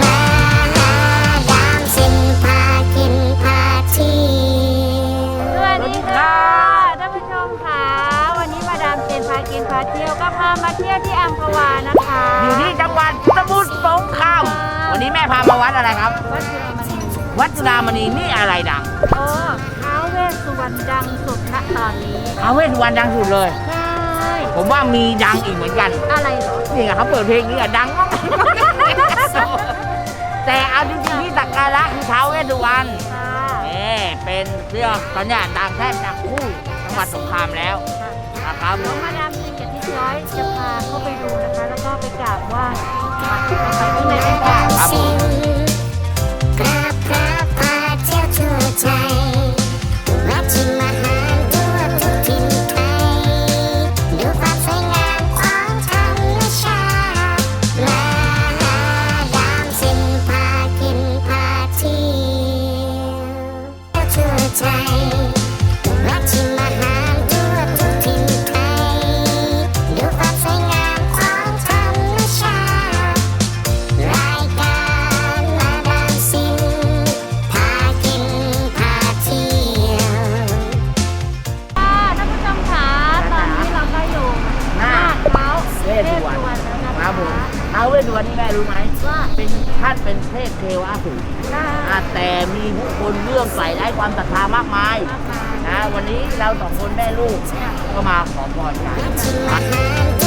มาดามสินพากินพาเที่ยวสวัสดีค่ะท่านผู้ชมค่ะวันนี้มาดามเจนพากินพาเที่ยวก็พามาเที่ยวที่อัมพวานะคะอยู่ที่จังหวัดสมุทรสงครามวันนี้แม่พามาวัดอะไรครับ วัดจุฬามณีวัดจุฬามณีนี่อะไรดังโอ้ท้าวเวสสุวรรณดังสุดณตอนนี้ท้าวเวสสุวรรณดังสุดเลยใช่ผมว่ามีดังอีกเหมือนกัน อะไรเหรอนี่ไงเขาเปิดเพลงนี้อะดังมากแต่เอา จริงๆที่สักการะคือท้าวเวสสุวรรณค่ะเอ่เป็นเรื่องตอนเนี้ยดังแทบจะคู่จังหวัดสงครามแล้วนะครับน้องมาดามเจนกับที่ร้อยจะพาเข้าไปดูนะคะ แล้วก็ไปกราบไหว้ค่ะไปที่ไหนกันค่ะครับผมกราบพระพาเที่ยวทั่วใจ ท้าวเวสสุวรรณนี่แม่รู้ไหมว่าเป็นท่านเป็นเทพเทวาสูรค่ะอ่าแต่มีผู้คนเลื่อมใสและให้ความศรัทธามากมายนะวันนี้เราสองคนแม่ลูกก็มาขอพรกันชิม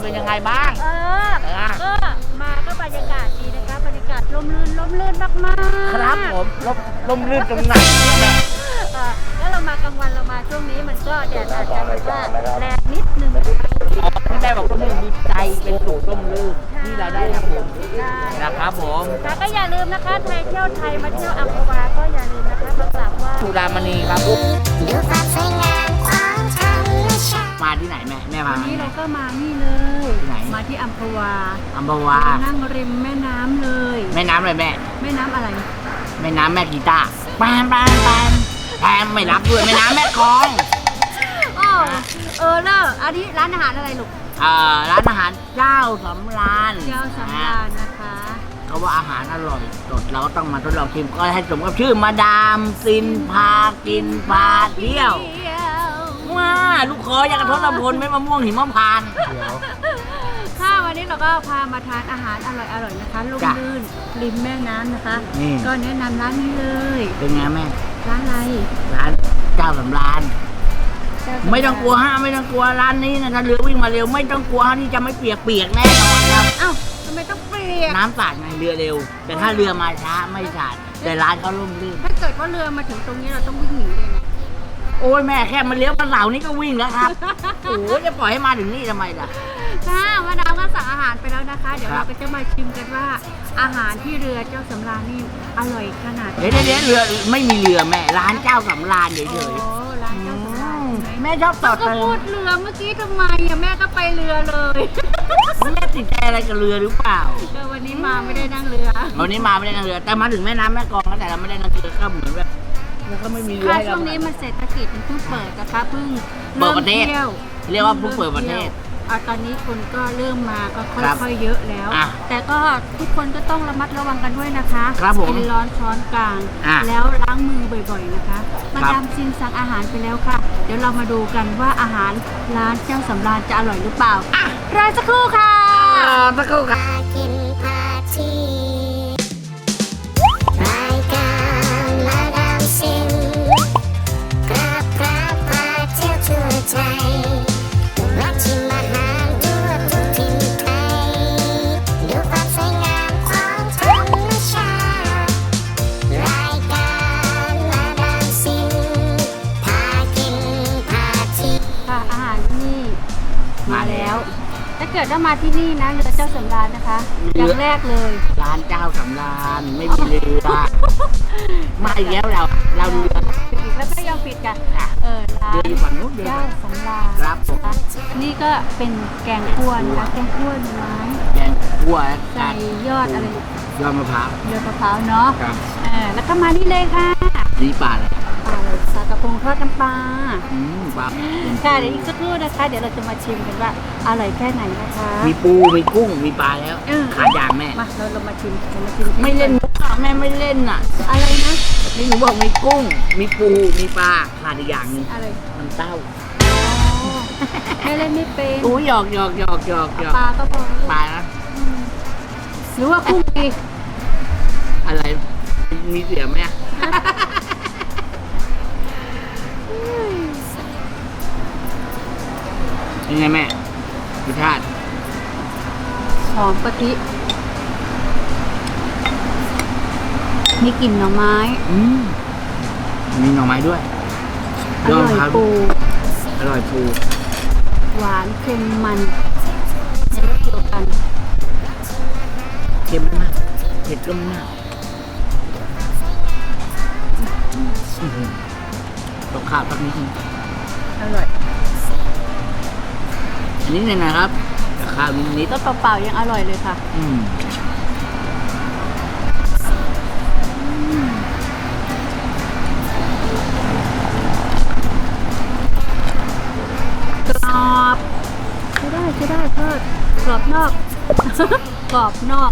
เราว่าเราทำบุญเป็นยังไงบ้างเออ ก็มาก็บรรยากาศดีนะคะบรรยากาศร่มรื่นร่มรื่นมากๆครับผมลมลมลื่นตรงไหนเนี่ยแม่เออแล้วเรามากลางวันเรามาช่วงนี้มันก็แดดอาจจะแบบว่าแรงนิดนึงอ๋อที่แม่บอกว่านี่ดีใจเป็นสูตรลมลื่นที่เราได้ทำบุญได้นะครับผมแล้วก็อย่าลืมนะคะไทยเที่ยวไทยมาเที่ยวอัมพวาก็อย่าลืมนะคะมากราบไหว้สุรามณีครับดูคว มาที่ไหนแม่แม่มาวันนี้เราก็มานี่เลยที่ไหนมาที่อัมพวาอัมพวานั่งริมแม่น้ำเลย แม่น้ำอะไรแม่ แม่น้ำอะไร แม่น้ำแม่กีตาร์ปานปานปานแถมไม่รับด้วยแม่น้ำแม่กลองอ๋อเออเลิกอันนี้ร้านอาหารอะไรลูกเอ่อร้านอาหารเจ้าสำราญเจ้าสำราญนะคะเขาว่าอาหารอร่อยสดเราก็ต้องมาทดลองชิมก็ให้สมกับชื่อมาดามซินพากินพาเที่ยว ว้าลูกคออยากกระทบลำพลไม่มะม่วงหิมพานต์ เดี๋ยว ค่ะวันนี้เราก็พามาทานอาหารอร่อยๆนะคะลุ่มจ้ะลื่นริมแม่น้ำนะคะ นี่ ก็แนะนำร้านนี้เลยเป็นไงแม่ร้านอะไรร้านเจ้าสำราญเจ้าสำราญไม่ต้องกลัวฮะไม่ต้องกลัวร้านนี้นะถ้าเรือวิ่งมาเร็วไม่ต้องกลัวฮะที่จะไม่เปียกเปียกๆแน่นอนครับเอ้าทำไมต้องเปลี่ยนน้ำสาดไงเรือเร็ว แต่ถ้าเรือมาช้าไม่สาดแต่ร้านเขาล่มลื่นถ้าเกิดว่าเรือมาถึงตรงนี้เราต้องวิ่งหนีเลยนะ โอ้ยแม่แค่มาเลี้ยวมาเสานี้ก็วิ่งแล้วครับโอ้ยจะปล่อยให้มาถึงนี่ทำไมล่ะ ค่ะมาดามก็สั่งอาหารไปแล้วนะคะ เดี๋ยวครัเราบก็จะมาชิมกันว่า อาหารที่เรือเจ้าสำราญนี่อร่อยขนาดไหนเดี๋ยวเดี๋ยวเดี๋ยวเรือไม่มีเรือแม่ ร้านเจ้าสำราญเฉโอ้ยร้านเจ้าสำราญๆใช่ไหมแม่ชอบต่อก็เติพูมดเรือเมื่อกี้ทำไมอะแม่ก็ไปเรือเลยแม่ติดใจอะไรกับเรือหรือเปล่าเออวันนี้มาไม่ได้นั่งเรือ วันนี้มาไม่ได้นั่งเรือ แต่มาถึงแม่น้ำแม่กลองแล้วแต่เราไม่ได้นั่งเรือก็เหมือนแบบ แล้วก็ไม่มีเรือค่ะให้ช่เราวงนี้มันเศรษฐกิจมันเพิ่งเปิดนะคะเพิ่งเปิดประเทศมที่ยวเรียกว่าเพิ่งเปิดประเทศเอาตอนนี้คนก็เริ่มมาก็ค่ครับอยๆเยอะแล้ว อะแต่ก็ทุกคนก็ต้องระมัดระวังกันด้วยนะคะครับผมกินร้อนช้อนกลาง อะแล้วล้างมือบ่อยๆนะคะมาครับดามซินสั่งอาหารไปแล้วค่ะ เดี๋ยวเรามาดูกันว่าอาหารร้านเจ้าสำราญจะอร่อยหรือเปล่าอะ รอสักครู่ค่ะรอสักครู่ครับ ถ้าเกิดว่ามาที่นี่นะเรือเจ้าสำราญนะคะเรืออย่างแรกเลย ร้านเจ้าสำราญไม่มีเรือมาอีกแล้วเรา เราเรือปิดอีกแล้วก็ยังปิดกันค่ะเออร้านเรืออยู่ฝั่งนู้นเรือ เจ้าสำราญครับผมนะคะนี่ก็เป็นแกงคั่วนะคะแกงคั่วหน่อไม้แกงคั่วใส่ยอดอะไรยอดมะพร้าวยอดมะพร้าวเนาะครับเออแล้วก็มานี่เลยค่ะนี่ปลาเลยปลา เลยปลากระพงทอดน้ำปลาอืมปลาค่ะเดี๋ยวอีกสักครู่นะคะ เดี๋ยวเราจะมาชิมกันว่าอร่อยแค่ไหนนะคะ มีปู มีกุ้ง มีปลาแล้วเออ ขาดอย่างแม่ มาเราเรามาชิมเรามาชิมไม่เล่นมุกอะแม่ไม่เล่นอะอะไรนะนี่หนูบอกมีกุ้ง มีปู มีปลา ขาดอีกอย่างหนึงอะไรน้ำเต้าอ๋อไม่เล่นไม่เป็นโอ้ยหยอกหยอกหยอกหยอกหยอกปลาก็พอปลานะอืมหรือว่ากุ้งดีอะไร มีเสียไหมอะ ยังไงแม่รสชาติหอมกะทิมีกลิ่นหน่อไม้ อืมมีหน่อไม้ด้วยอร่อยครับปู อร่อยปู หวานเค็มมันในรสเดียวกัน เค็มไม่มากเผ็ดก็ไม่มากอื้อหือตก ข้าวสักนิดนึงอร่อยอันนี้เนี่ยนะครับกับข้าวนิดนิดก็เปล่าๆยังอร่อยเลยค่ะอืมกรอบใช่ได้ใช่ได้ทอดกรอบนอก กรอบนอก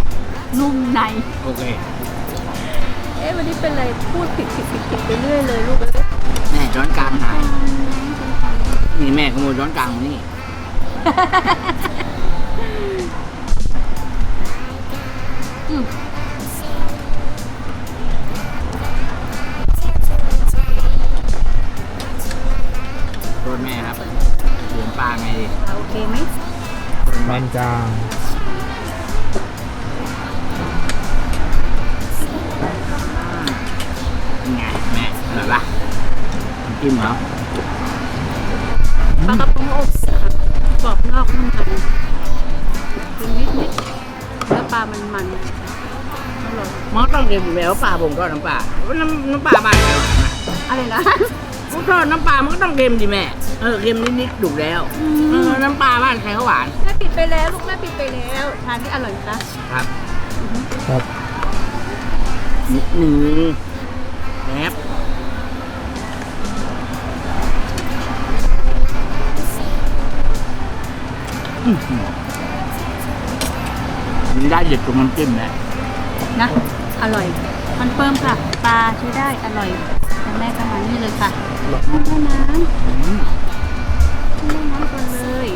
นุ่มใน โอเค เอ๊ะวันนี้เป็นอะไรพูดผิดผิดผิดผิดไปเรื่อยเลยลูกเอ้ยแม่ ช้อนกลางหายนี่แม่ขโมยช้อนกลางมานี่ อืมโทษแม่ครับเหลือนปลาไงดิเอาโอเคไหมมันจางไงแม่อร่อยปะ น้ำจิ้มเหรอปลากระพงอบกรอบนอกนุ่มในเป็นนิดนิดๆแล้วปลามันมันอร่อยมันต้องเค็มอยู่แล้วปลาผมทอดน้ำปลาน้ำน้ำปลาบ้านใครหวานนะอะไรนะผมทอดน้ำปลามันก็ต้องเค็มดิแม่ เออเค็มนิดๆถูกแล้วอืมเออน้ำปลาบ้านใครเขาหวานแม่ปิดไปแล้วลูกแม่ปิดไปแล้วทานที่อร่อยนะคะครับ ครับนิดหนึ่งแอบ มันได้เด็ดตรงน้ำจิ้มแหละนะ อร่อยคอนเฟิร์มค่ะ ปลาใช้ได้อร่อยแต่แม่ก็มานี่เลยค่ะไม่ได้น้ำอืมไม่ได้น้ำก่อนเลย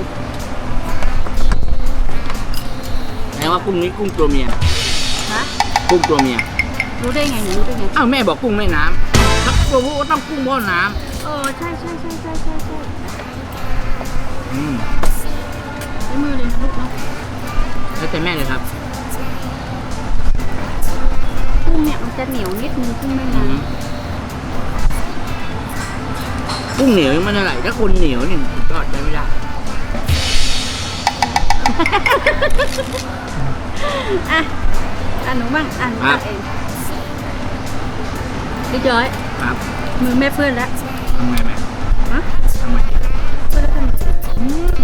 แปลว่ากุ้งนี้กุ้งตัวเมียนะกุ้งตัวเมีย รู้ได้ไงหนูรู้ได้ไง อ้าวแม่บอกกุ้งแม่น้ำถ้าตัวผู้ก็ต้องกุ้งพ่อน้เออใช่ใช่ใช่ใช่ใช่ใช่ำอืม ใช้มือเลยนะลูกเนาะแล้วแต่แม่เลยครับกุ้งเนี่ยมันจะเหนียวนิดนึงกุ้งแม่อืน้มกุ้งเหนียวยังไม่เท่าไหร่ถ้าคนเหนียวนี่สุดยอดใช้ไม่ได้ำอะอะหนูบ้างอะหนูบ้างเองพี่จอยครับ มือแม่เพื่อนแล้วทำไงแม่ฮะทำไงเพื่อนแล้วทำไงอืมเ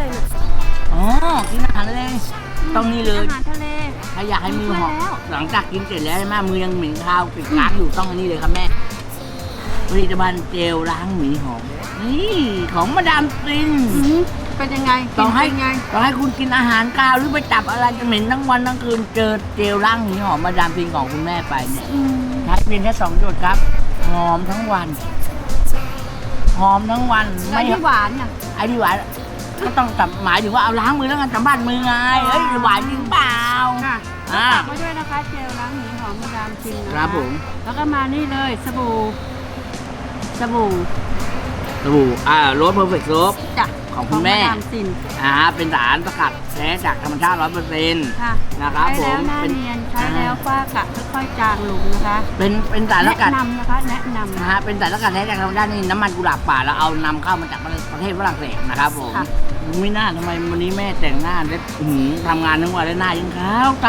พื่อนแล้วต้องใช้อะไรลูกอ๋อกินอาหารทะเลต้องนี่เลยอาหารทะเล ถ้าอยากให้มือหอมช่วยแล้วหลังจากกินเสร็จแล้วใช่ไหมมือยังเหม็นคาวติดค้างอยู่ต้องอันนี้เลยครับแม่ผลิตภัณฑ์เจลล้างหมีหอมนี่ของมาดามซินอืมเป็นยังไงต้องให้กินเป็นไงต้องให้คุณกินอาหารกาวหรือไปจับอะไรจะเหม็นทั้งวันทั้งคืนเจอเจลล้างหีหอมมาดามฟินของคุณแม่ไปเนี่ยอืมใช้เพียงแค่สองหยดครับหอมทั้งวันหอมทั้งวันแล้วที่หวานน่ะไอ้ที่หวาน ก็ต้องจับหมายถึงว่าเอาล้างมือแล้วกันจับบ้านมือไงเฮ้ยหวานจริงเปล่า ค่ะอ่าฝากไว้ด้วยนะคะเจลล้างหีหอมมาดามฟินนะคะครับผม แล้วก็มานี่เลยสบู่สบู่สบู่อ่าโรสเพอร์เฟกต์โซฟจ้ะ ของคุณแม่มาดามฟิน อ่าเป็นสารสกัดแท้จากธรรมชาติร้อยเปอร์เซ็นต์ค่ะนะครับใช้แล้วผมหน้าเป็น เนียน ใช้แล้วฝ้ากระค่อยๆจางลงนะคะเป็นเป็นสารสแนะกัดนำนะคะ แนะนำ นะฮะเป็นสารสกัดแท้จากธรรมชาตินี่น้ำมันกุหลาบป่าแล้วเอานำเข้ามาจากประเทศฝรั่งเศสนะครับผมค่ะ ไม่น่าทำไมวันนี้แม่แต่งหน้าเล็บอื้อหือทำงานทั้งวันแล้วหน้ายังขาวใส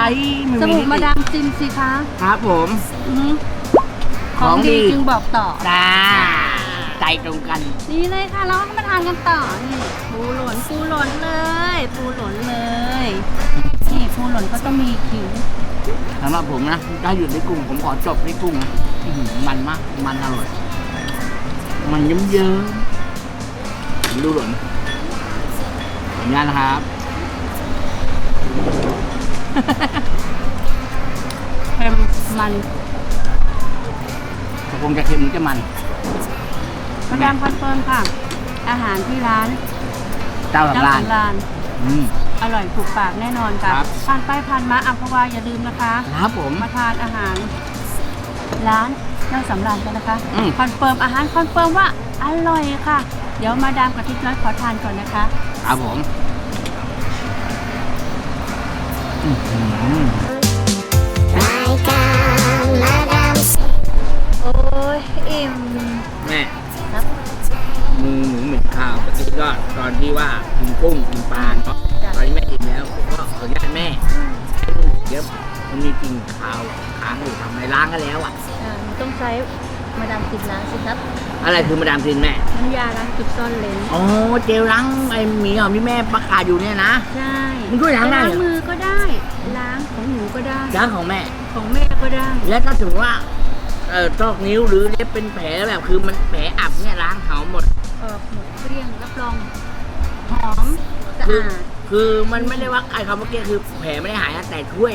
ไม่สมีบู่ที่มาดามฟินสิคะครับผม อือหือขขอองงดีดี จึงบอกต่อ จ้า ใจตรงกัน นี่เลยค่ะเราก็มาทานกันต่อนี่ปูหล่นปูหล่นเลย ปูหล่นเลยนี่ปูหล่นก็ต้องมีขิงสำหรับผมนะถ้าหยุดที่กุ้งผมขอจบที่กุ้งนะอื้อหือมันมาก มันอร่อย มันเยิ้มเยิ้มๆดูหล่นขออนุญาตนะครับ เค็มมันคงจะเค็มหรือจะมัน มาดามคอนเฟิร์มค่ะ อาหารที่ร้านเจ้าเจ้าสำราญสำราน อืม อร่อยถูกปากแน่นอนค่ะครับ ผ่านไปผ่านมาอัมพวาอย่าลืมนะคะ ครับผม มาทานอาหาร ร้านเจ้าสำรานกันนะคะอืม คอนเฟิร์มอาหารคอนเฟิร์มว่าอร่อยค่ะ เดี๋ยวมาดามกับทิพย์น้อยขอทานก่อนนะคะ ครับผม อื้อหือ อะไรคือมาดามซินแม่ น้ำยาล้างจุดซ่อนเลนอ๋อเจลล้างไอ้หมีหอมที่แม่ประกาศอยู่เนี่ยนะ ใช่มันช่วยล้างได้เหรอล้างมือก็ได้ ล้างของหนูก็ได้ ล้างของแม่ ของแม่ก็ได้ แล้วถ้าถึงว่าเอ่อตอกนิ้วหรือเล็บเป็นแผลแบบคือมันแผลอับเนี่ยล้างหาหมด ออกหมดเกลี้ยงรับรองหอมสะคืออาดคือมันไม่ได้ว่าใครคำเมื่อกี้คือแผลไม่ได้หายนะแต่ช่วย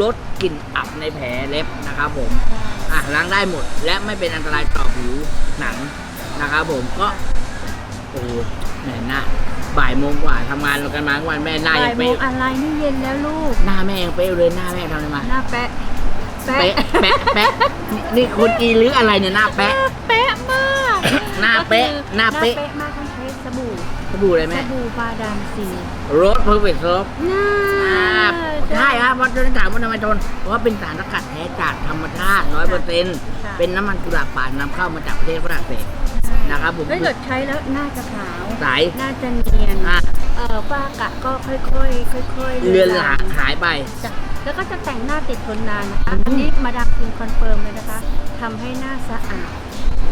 ลดกลิ่นอับในแผลเล็บนะครับผมอะ ล้างได้หมด และไม่เป็นอันตรายต่อผิวหนังนะครับผมก็โอ้โหแม่หน้าบ่ายโมงกว่าทำงานกันมาทั้งวันแม่หน้าบ่ายัยงโมเป๊ะงอะไรนี่เย็นแล้วลูก หน้าแม่ยังเป๊ะอยู่เลยหน้าแม่ทำอะไรมาหน้าแปะเป๊ะแปะแปะนี่คุณอีหรืออะไรเนี่ยหน้าแปะ แปะมากหน้าเป๊ะก็คือหน้าเป๊ะหน้าเป๊ะมากต้องใช้สบู่สบู่อะไรสแม่บู่ปลาดามสีรสเพอร์เฟกต์ซอฟน่า ใช่ครับเพราะจะถามว่าทำไมทนเพราะว่าเป็นสารสกัดแท้จากธรรมชาติร้อยเปอร์เซ็นต์เป็นน้ำมันกุหลาบป่านำเข้ามาจากประเทศฝรั่งเศสนะครับผมถ้าเกิดใช้แล้วหน้าจะขาวใสหน้าจะเนียน อะ เอ่อฝ้ากระก็ค่อยๆ ค่อยๆเลือนหลางหายไป จ้ะแล้วก็จะแต่งหน้าติดทนนานนะคะ อันนี้มาดามฟินคอนเฟิร์มเลยนะคะ ทำให้หน้าสะอาด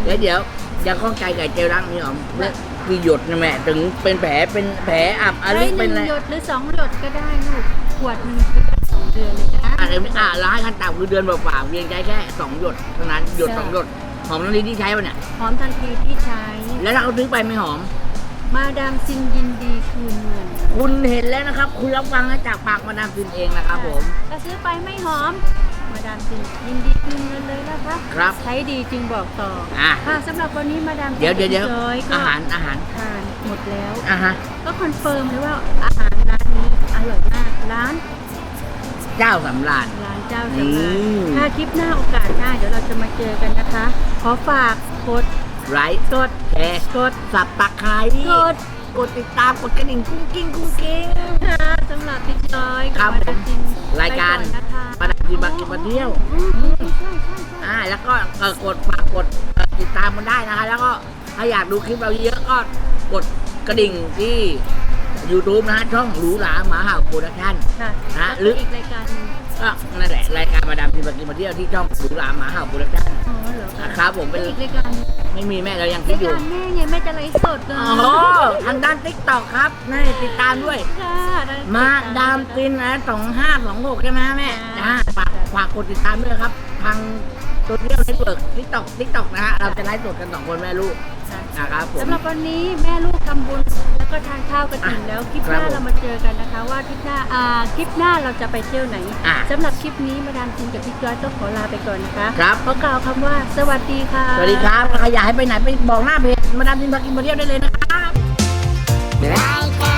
เดี๋ยวเดี๋ยวอย่าข้องใจกับเจลล้างนี่หรอแล้วคือหยดนะแม่ถึงเป็นแผลเป็นแผลอับอะไรเฮ้ยหเป็นนึ่งอะไรหยดหรือสองหยดก็ได้ลูก ขวดหนึ่งคือได้สองเดือนเลยนะอะเดี๋ยวอะร้ายขั้นต่ำคือเดือนเปล่าๆเพียงใช้แค่สองหยดเท่านั้นหยดสองหยดหอมน้ำลิ้นที่ใช้ปะเนี่ยหอมทันทีที่ใช้ แล้วถ้าเขาซื้อไปไม่หอม มาดามซินยินดีคืนเงินคุณเห็นแล้วนะครับ คุณรับฟังจากปากมาดามฟินเองนะครับผม ถ้าซื้อไปไม่หอม มาดามซินยินดีคืนเงินเลยนะคะครับ ใช้ดีจึงบอกต่ออะ ค่ะสำหรับวันนี้มาดามเดี๋ยวเดี๋ยวเดี๋ยวจอยก็อาหารอาหารทานหมดแล้ว อะฮะก็คอนเฟิร์มเลยว่าอาหารร้านนี้อร่อยมาก ร้านเจ้าสำราญ ร้านเจ้าอืสำราญมถ้าคลิปหน้าโอกาสหน้าเดี๋ยวเราจะมาเจอกันนะคะ ขอฝากกดไลค์กดแชร์กดสับตะไคร้กดกดติดตามกดกระดิ่งกุ้งกิ้งกุ้งกิ้ง ค่ะสำหรับติ๊กจอยครับกัมาดามจินรายการไปอนนะคะมาดามจินมากินมาเที่ยวอืมอืมใช่ใช่ใช่อ่าแล้วก็เอ่อกดฝากกดเอ่อติดตามมันได้นะคะ แล้วก็ถ้าอยากดูคลิปเราเยอะๆก็กดกระดิ่งที่ YouTube นะฮะช่องหรูหราหมาเห่าโปรดักชั่น ค่ะฮะแล้วหรือก็อีกรายการหนึงก็นั่นแหละรายการมาดามจินมากินมาเที่ยวที่ช่องหรูหราหมาเห่าโปรดักชั่นอ๋อเหรอคะนะครับผมเป็นอีกรายการหนึ่งไม่มีแม่เรายังคิราดยอยู่การแม่ไงแม่จะไลฟ์สดเลยอ๋อทางด้านติ๊กต็อกครับนี่ติดตามด้วย ค่ะได้มาดามตินนะสองห้าสองหกใช่ไหมฮะแม่จ้าจ้าฝากฝากกดติดตามด้วยครับ ทางโซเชียลเน็ตเวิร์กทิกตอกทิกตอกนะฮะ เราจะไลฟ์สดกันสองคนแม่ลูก นะครับผม สำหรับวันนี้แม่ลูกทำบุญแล้วก็ทานข้าวกันอิ่มแล้วคลิปหน้าครับผมเรามาเจอกันนะคะ ว่าคลิปหน้าอ่าคลิปหน้าเราจะไปเที่ยวไหนอะสำหรับคลิปนี้มาดามจินกับพี่จอยต้องขอลาไปก่อนนะคะครับ ขอกล่าวคำว่า สวัสดีค่ะ สวัสดีครับใครอยากให้ไปไหนไปบอกหน้าเพจมาดามทินพากินมาเที่ยวได้เลยนะครับ ราย